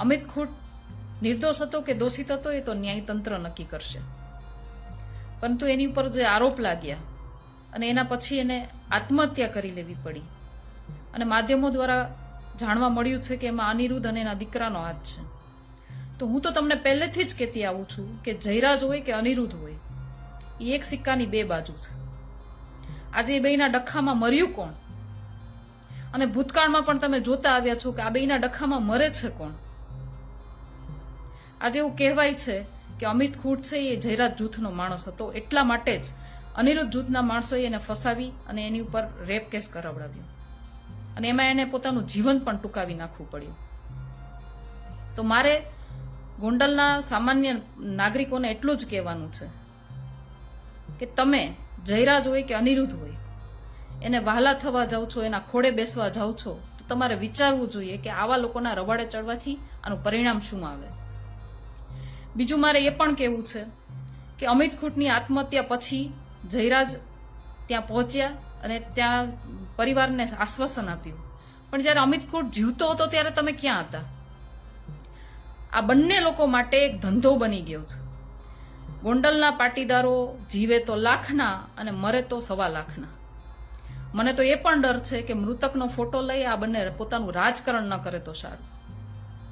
અમિત ખૂટ નિર્દોષ હતો કે દોષિત હતો એ તો ન્યાયતંત્ર નક્કી કરશે. પરંતુ એની ઉપર જે આરોપ લાગ્યા અને એના પછી એને આત્મહત્યા કરી લેવી પડી. અને માધ્યમો દ્વારા જાણવા મળ્યું છે કે એમાં અનિરુદ્ધ અને એના દીકરાનો હાથ છે. તો હું તો તમને પહેલેથી જ કહેતી આવું છું કે જયરાજ હોય કે અનિરુદ્ધ હોય, એ એક સિક્કાની બે બાજુ છે. આજે એ બેયના ડખામાં મર્યું કોણ? અને ભૂતકાળમાં પણ તમે જોતા આવ્યા છો કે આ બેયના ડખામાં મરે છે કોણ? આજે એવું કહેવાય છે કે અમિત ખૂટ છે એ જયરાજ જૂથનો માણસ હતો. એટલા માટે જ અનિરુદ્ધ જૂથના માણસોએ એને ફસાવી અને એની ઉપર રેપ કેસ કરાવડાવ્યો. અને એમાં એને પોતાનું જીવન પણ ટૂંકાવી નાખવું પડ્યું. તો મારે ગોંડલના સામાન્ય નાગરિકોને એટલું જ કહેવાનું છે કે તમે જયરાજ હોય કે અનિરુદ્ધ હોય, એને વહાલા થવા જાઓ છો, એના ખોડે બેસવા જાઓ છો, તો તમારે વિચારવું જોઈએ કે આવા લોકોના રવાડે ચડવાથી આનું પરિણામ શું આવે? બીજું મારે એ પણ કહેવું છે કે અમિત ખૂટની આત્મહત્યા પછી જયરાજ ત્યાં પહોંચ્યા અને ત્યાં પરિવારને આશ્વાસન આપ્યું. પણ જ્યારે અમિત ખૂટ જીવતો હતો ત્યારે તમે ક્યાં હતા? આ બંને લોકો માટે એક ધંધો બની ગયો છે. ગોંડલના પાટીદારો જીવે તો લાખના અને મરે તો સવા લાખના. મને તો એ પણ ડર છે કે મૃતકનો ફોટો લઈ આ બંને પોતાનું રાજકારણ ન કરે તો સારું.